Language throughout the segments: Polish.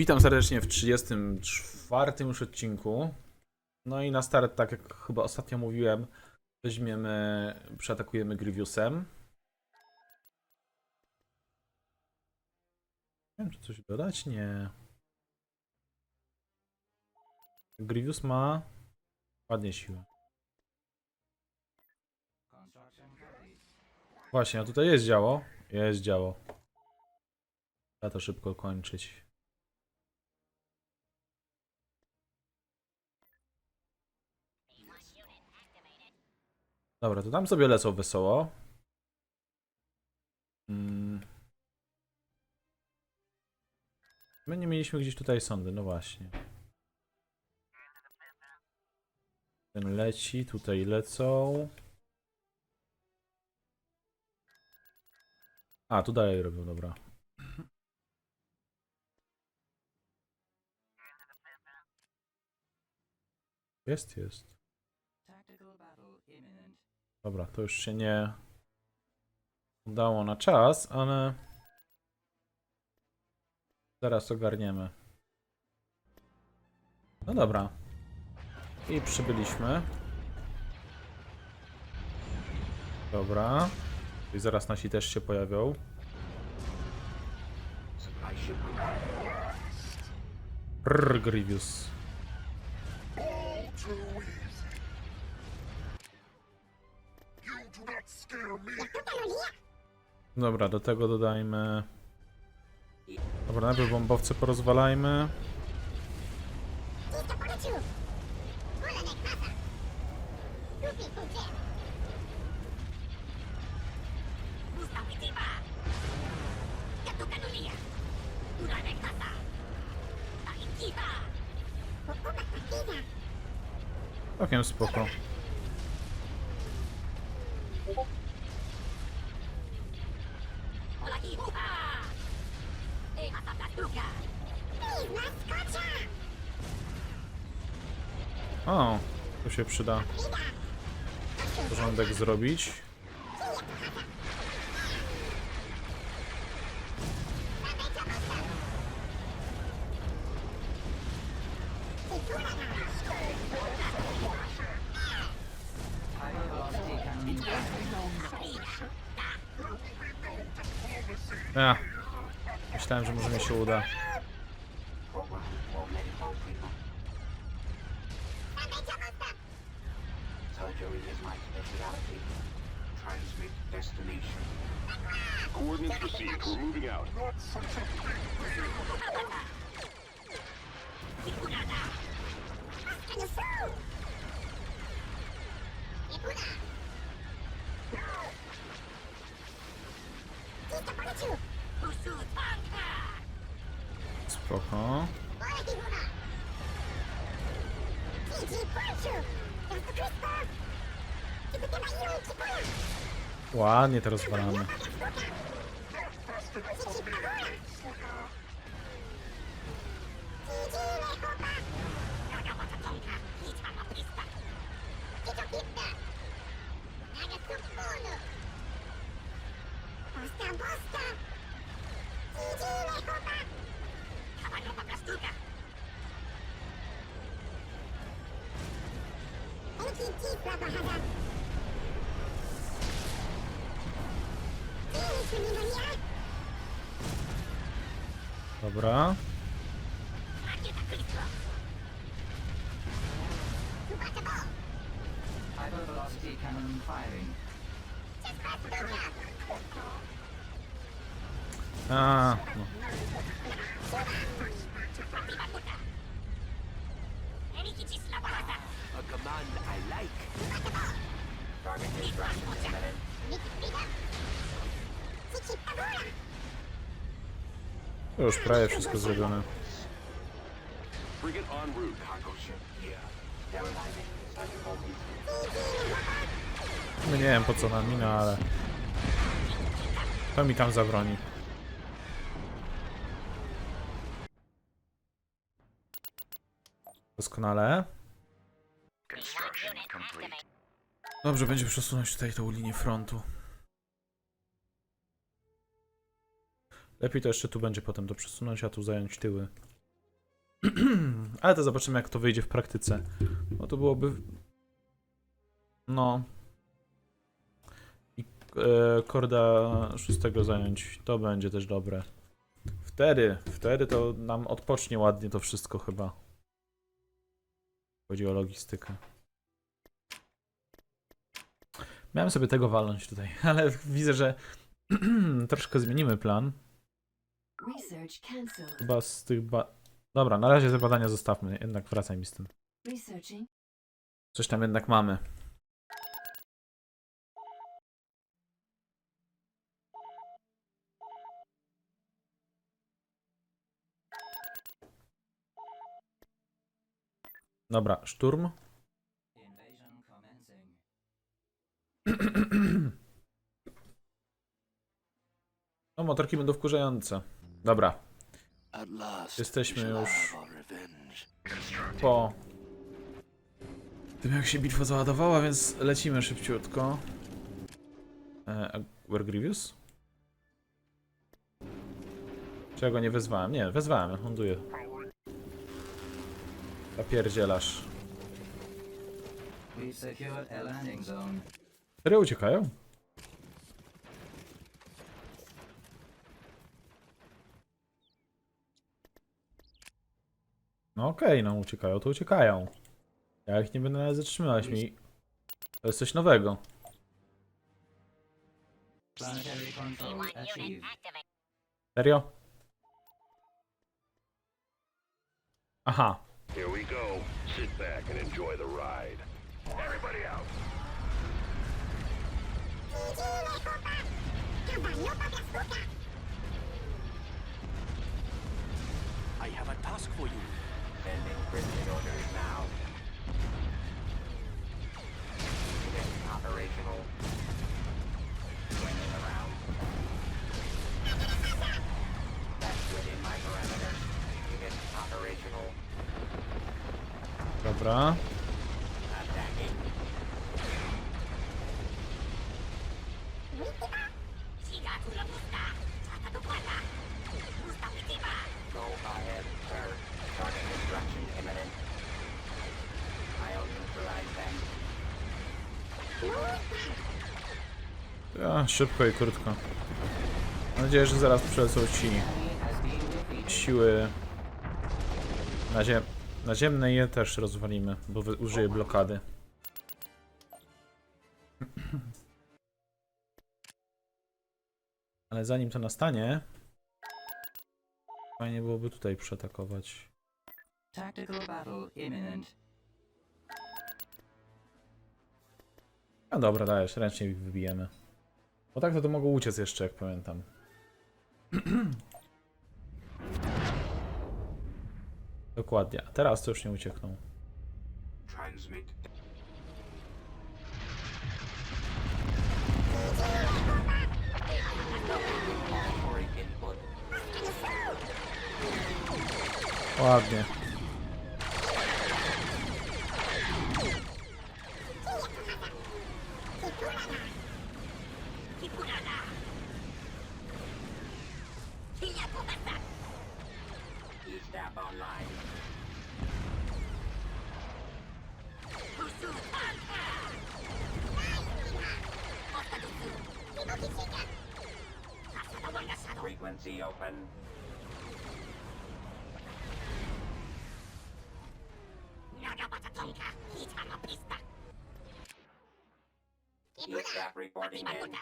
Witam serdecznie w 34 już odcinku. No i na start, tak jak chyba ostatnio mówiłem, weźmiemy, przeatakujemy Grievousem. Nie wiem, czy coś dodać? Nie. Grievous ma ładnie siłę. Właśnie, a tutaj jest działo. Jest działo. Trzeba to szybko kończyć. Dobra, to tam sobie lecą wesoło. Mm. My nie mieliśmy gdzieś tutaj sądy, no właśnie. Ten leci, tutaj lecą. A, tu dalej robią, dobra. Jest, jest. Dobra, to już się nie udało na czas, ale zaraz ogarniemy. No dobra. I przybyliśmy. Dobra. I zaraz nasi też się pojawią. Rrr, Grievous. Dobra, do tego dodajmy. Dobra, najpierw bombowce porozwalajmy. Całkiem spoko. Się przyda porządek zrobić. Ja. Myślałem, że może mi się uda. Is my specialty. Transmit destination. Coordinates received. We're moving out. Ładnie to rozwalamy. Dobra. hyper velocity firing. A, no. A command I like. To już prawie wszystko zrobione. Frigate en route. Cargo ship here. Sterilizing. Surgical route. No nie wiem po co nam mina, ale... To mi tam zabroni. Doskonale. Dobrze, będzie przesunąć tutaj tą linię frontu. Lepiej to jeszcze tu będzie potem to przesunąć, a tu zająć tyły. Ale to zobaczymy, jak to wyjdzie w praktyce. Bo to byłoby. No. I e, korda szóstego zająć. To będzie też dobre. Wtedy, wtedy to nam odpocznie ładnie to wszystko chyba. Chodzi o logistykę. Miałem sobie tego walnąć tutaj, ale widzę, że troszkę zmienimy plan. Research cancelled. Chyba z tych ba... Dobra, na razie te badania zostawmy, jednak wracaj mi z tym. Researching. Coś tam jednak mamy. Dobra, szturm. No, motorki będą wkurzające. Dobra, Jesteśmy już- po tym jak się bitwa załadowała, więc lecimy szybciutko. E, a Were Grievous? Czego nie wezwałem? Nie, wezwałem, ląduję. Zapierdzielasz. Secured a landing zone. Serio uciekają? No okej, no uciekają, to uciekają. Ja ich nie będę nawet zatrzymywać mi. To jest coś nowego. Planetary control achieved. Serio? Aha. Here we go. Sit back and enjoy the ride. Everybody out. I have a task for you. Sending Christian orders now. Operational. Swinging around. That's within my operational. Dobra. Szybko i krótko. Mam nadzieję, że zaraz przylecą ci siły naziem naziemne je też rozwalimy, bo użyję blokady. Ale zanim to nastanie, fajnie byłoby tutaj przeatakować. A dobra, dajesz, ręcznie ich wybijemy. Bo tak to, to mogą uciec jeszcze, jak pamiętam. Dokładnie, a teraz to już nie uciekną. Ładnie. Frequency open. Reporting in.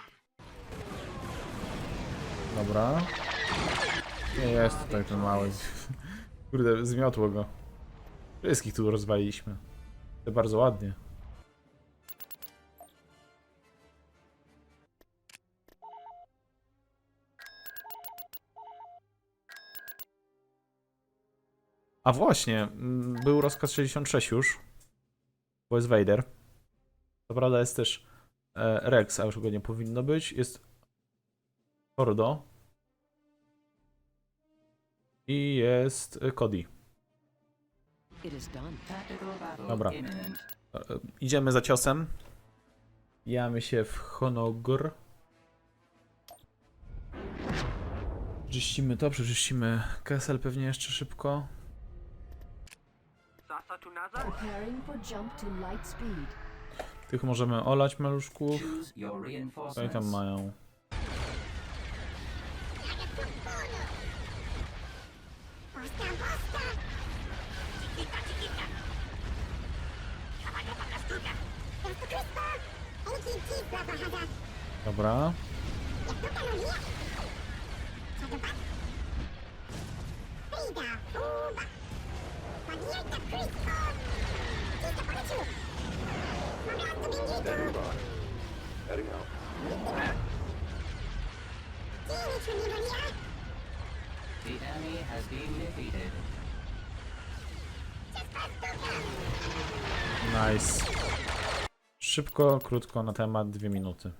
Dobra. Nie jest tutaj ten mały. Kurde, zmiotło go. Wszystkich tu rozwaliliśmy. To bardzo ładnie. A właśnie, mm, był rozkaz 66 już. Bo jest Vader. Co prawda jest też e, Rex, a już go nie powinno być. Jest Ordo. I jest y, Cody. Dobra. E, e, Idziemy za ciosem. Jamy się w Honogr. Czyścimy to, przeczyścimy Kessel pewnie jeszcze szybko. NASA to NASA? Preparing for jump to light speed. Tych Nice. Szybko, krótko na temat, dwie minuty.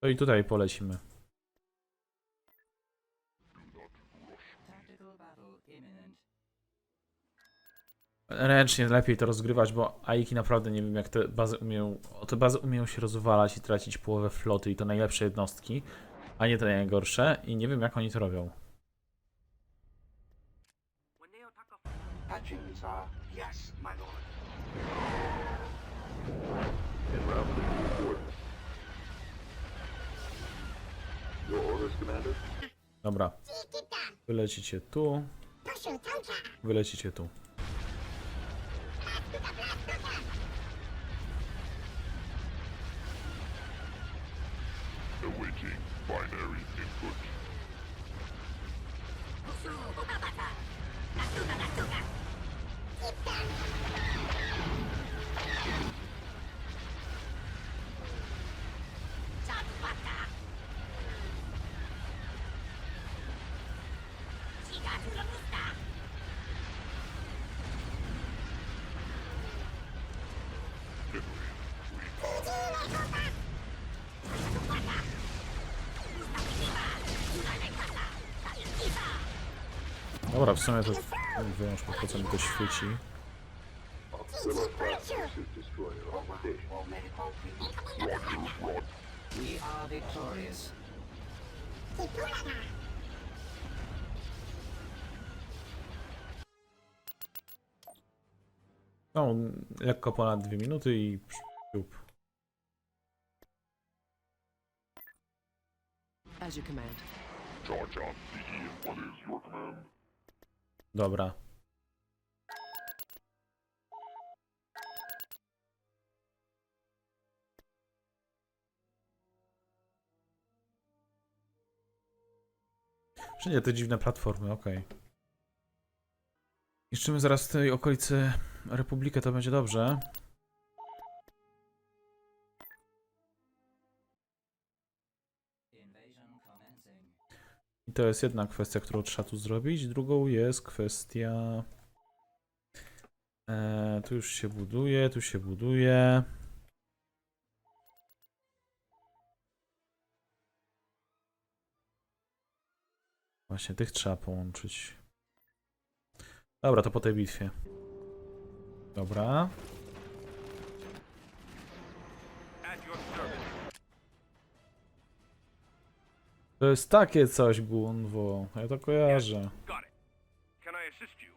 To i tutaj polecimy. Ręcznie lepiej to rozgrywać, bo Aiki naprawdę nie wiem jak te bazy umieją, te bazy umieją się rozwalać i tracić połowę floty i to najlepsze jednostki, a nie te najgorsze i nie wiem jak oni to robią. Yes, my lord. En route to new coordinates. Your orders, Commander? Dobra. Wylecicie tu. Wylecicie tu. Awaiting binary input. Dobra, w sumie to wyłącz po co mi to świeci. No, lekko ponad dwie minuty i siup. As you command. Charge on. What is your command? Dobra. Wszędzie te dziwne platformy, okej. Niszczymy zaraz w tej okolicy Republikę, to będzie dobrze. I to jest jedna kwestia, którą trzeba tu zrobić. Drugą jest kwestia... E, tu już się buduje, tu się buduje. Właśnie tych trzeba połączyć. Dobra, to po tej bitwie. Dobra. To jest takie coś, Gunwo. Ja to kojarzę. Got it. Can I assist you?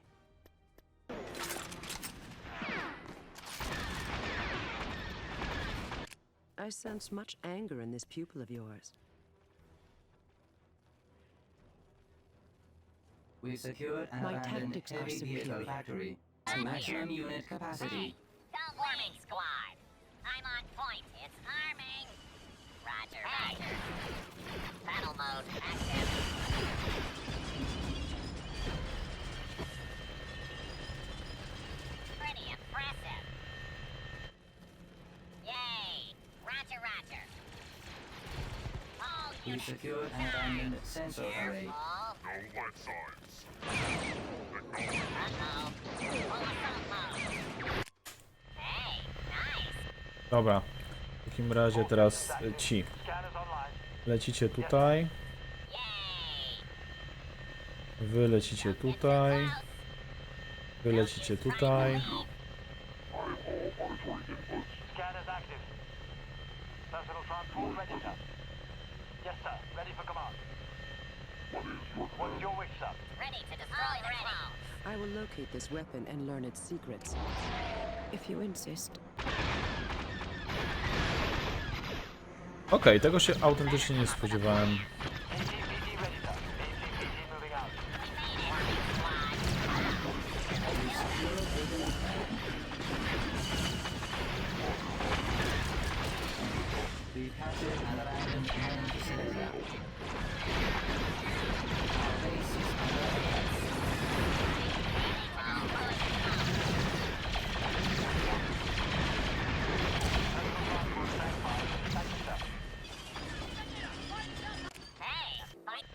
I sense much anger in this pupil of yours. We've secured an My abandoned tactics are heavy vehicle factory to maximum unit capacity. Squad. I'm on point. It's arming. Roger, roger. Battle mode active. Pretty impressive. Yay. Roger, roger. All We've units, secured an abandoned sensor array. No light signs. Dobra. W takim razie teraz ci. Lecicie tutaj. Yay. Wy lecicie tutaj. Wy lecicie tutaj. Scan is active. Personal transport register. Yes, sir. Ready for command. What's your wish, sir? Ready to destroy the clones. I will locate this weapon and learn its secrets. If you insist. Okej, tego się autentycznie nie spodziewałem.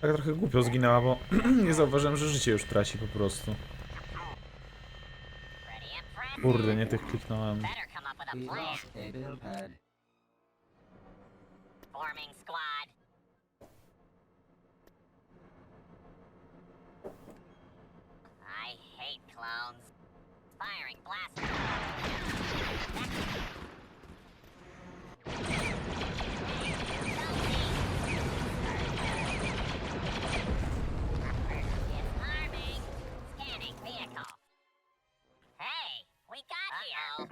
Tak trochę głupio zginęła, bo nie zauważyłem, że życie już traci po prostu. Kurde, nie tych kliknąłem. Better come O,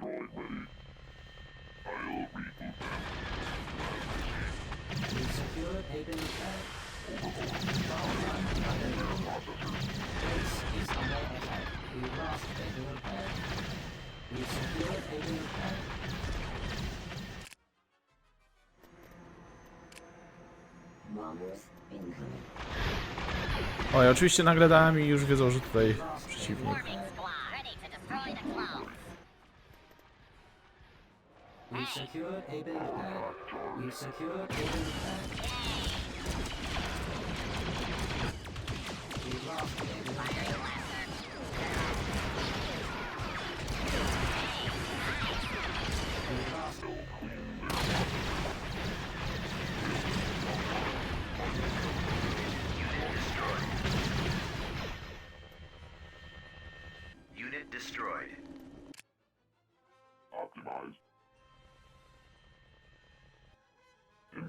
i oczywiście nagle dałem i już wiedzą, że tutaj przeciwnik. Secured a build pad. We secured a build pad. We lost a build pad.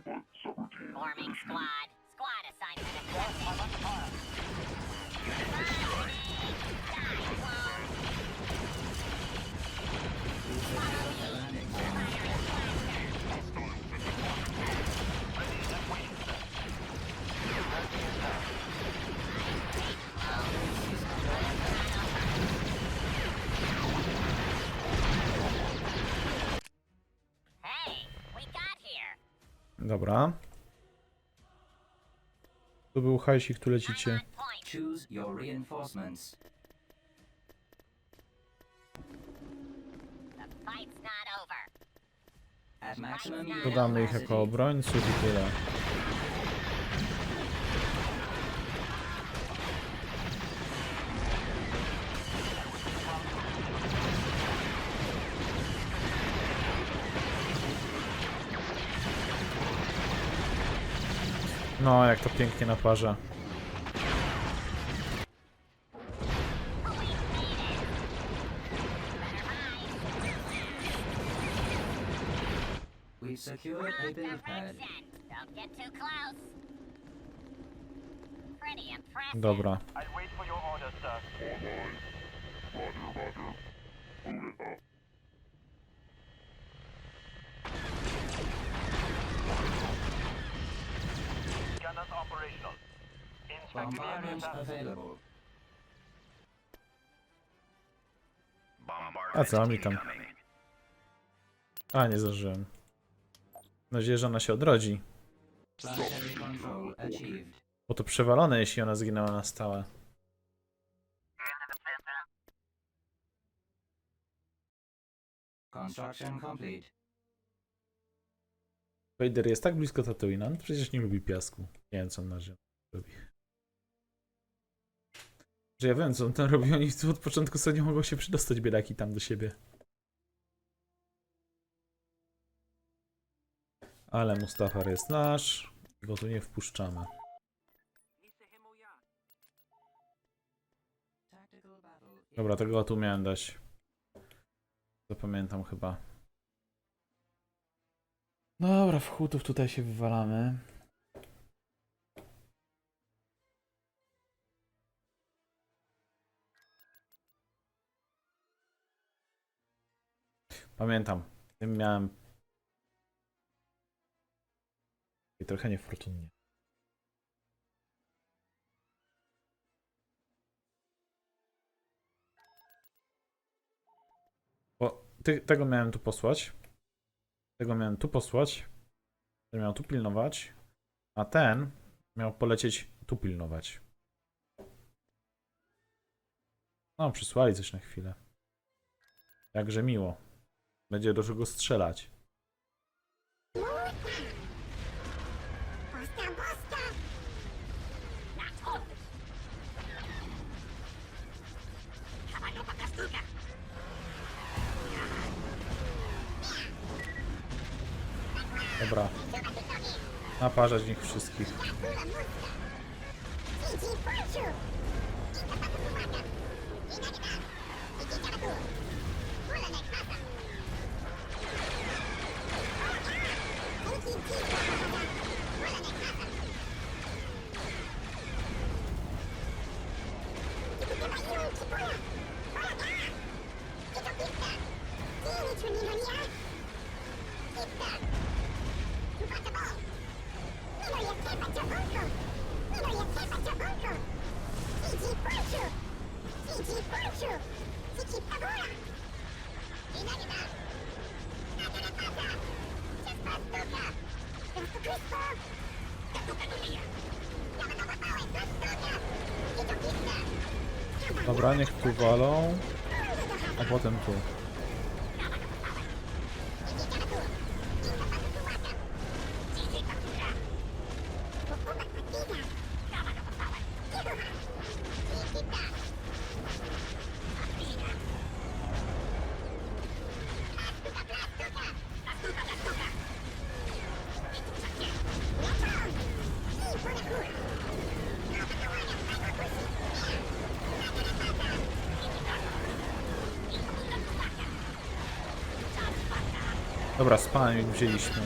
Forming squad. Squad assignment accepted. Hey, Dobra. Tu był hajsik, tu lecicie. Choose your reinforcements. Dodamy ich jako obrońców i tyle. No, jak to pięknie naparza. We secured a build pad. Direction. Don't get too close. Pretty impressive. Dobra. I'll wait for your orders, sir. Gunners Bombardment status. available. A co mi tam? A, nie zdążyłem. Mam nadzieję, że ona się odrodzi. Planetary control achieved. Bo to przewalone, jeśli ona zginęła na stałe. Construction complete. Vader jest tak blisko Tatooine, on przecież nie lubi piasku. Nie wiem, co on na ziemi robi. Że ja wiem, co on tam robi, oni tu od początku sobie nie mogą się przydostać biedaki tam do siebie. Ale Mustafar jest nasz, go tu nie wpuszczamy. Dobra, tego tu miałem dać. Zapamiętam chyba. Dobra, w hutów tutaj się wywalamy. Pamiętam. Tym miałem. I trochę niefortunnie. Bo ty, tego miałem tu posłać. Tego miałem tu posłać. Ten miał tu pilnować. A ten miał polecieć tu pilnować. No, przysłali coś na chwilę. Jakże miło. Będzie do czego strzelać. Dobra. Naparzać ich wszystkich. Dobra, niech tu walą. A potem tu. Dobra, ich wzięliśmy.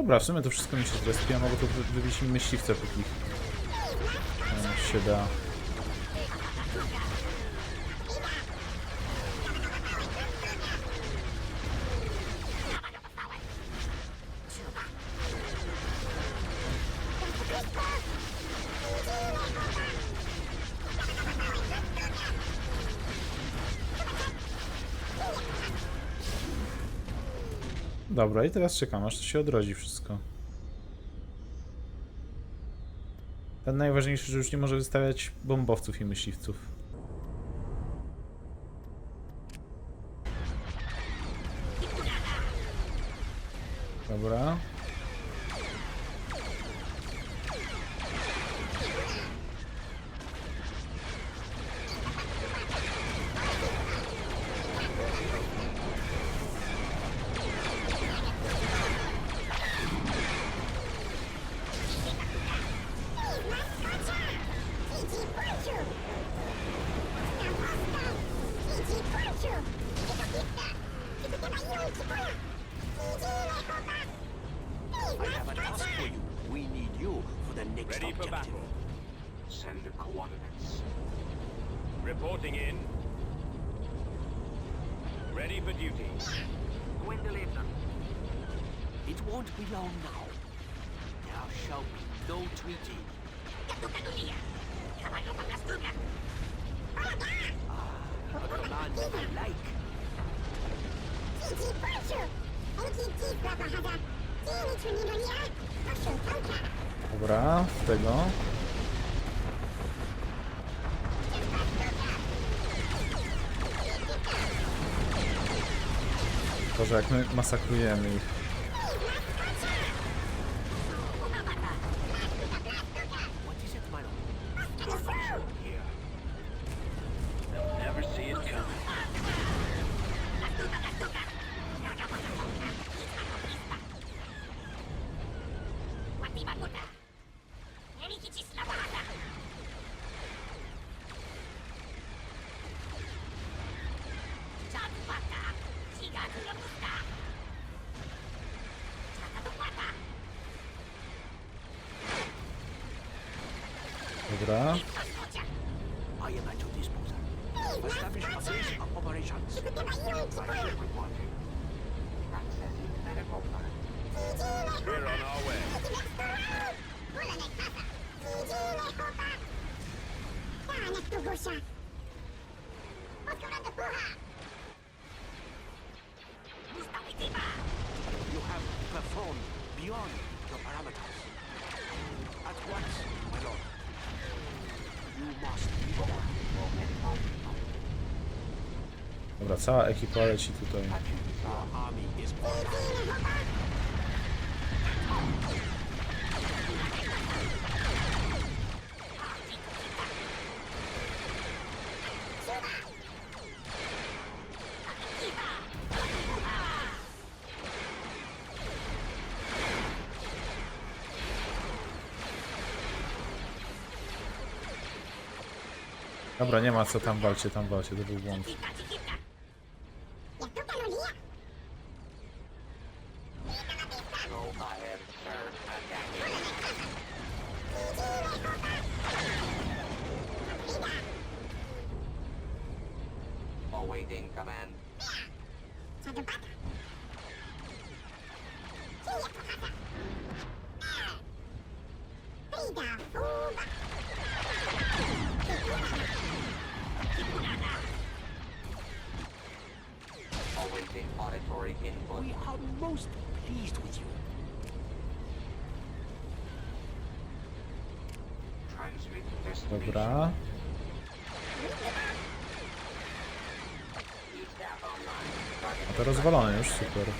Dobra, w sumie to wszystko mi się zrespia, mogę tu wy- wybić myśliwce póki się da. Dobra, i teraz czekam, aż to się odrodzi wszystko. Ten najważniejszy, że już nie może wystawiać bombowców i myśliwców. Dobra. Dobra, z tego. Boże, jak my masakrujemy ich. Establish base of operations. We're on our way. You have performed beyond your parameters. At once, my lord. You must be born. Dobra, cała ekipa leci tutaj. Dobra, nie ma co tam walcie, tam walcie, to był błąd. Süper.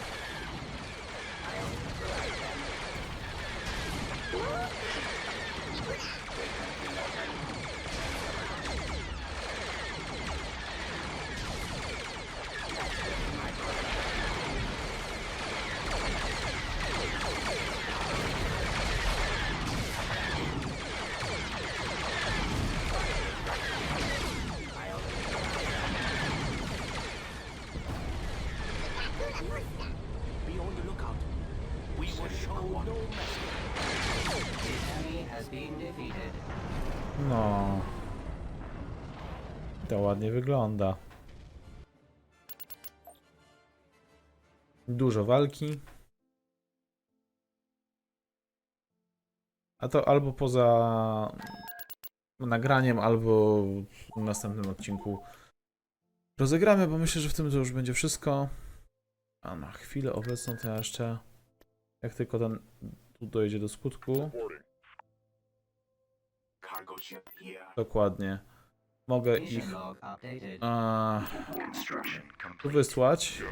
Ładnie wygląda. Dużo walki. A to albo poza nagraniem, albo w następnym odcinku rozegramy, bo myślę, że w tym to już będzie wszystko. A na chwilę obecną to ja jeszcze, jak tylko ten tu dojdzie do skutku, dokładnie, mogę ich a, wysłać.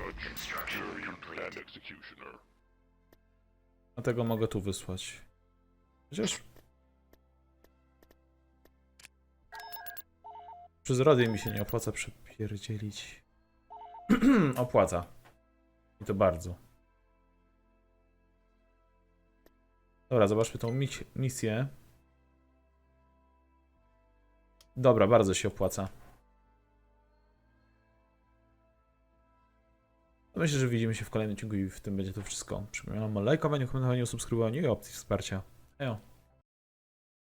Dlatego mogę tu wysłać. Chociaż... Przez rody mi się nie opłaca przepierdzielić. opłaca. I to bardzo. Dobra, zobaczmy tą mis- misję. Dobra, bardzo się opłaca. Myślę, że widzimy się w kolejnym odcinku i w tym będzie to wszystko. Przypominam o lajkowaniu, komentowaniu, subskrybowaniu i opcji wsparcia. Ejo.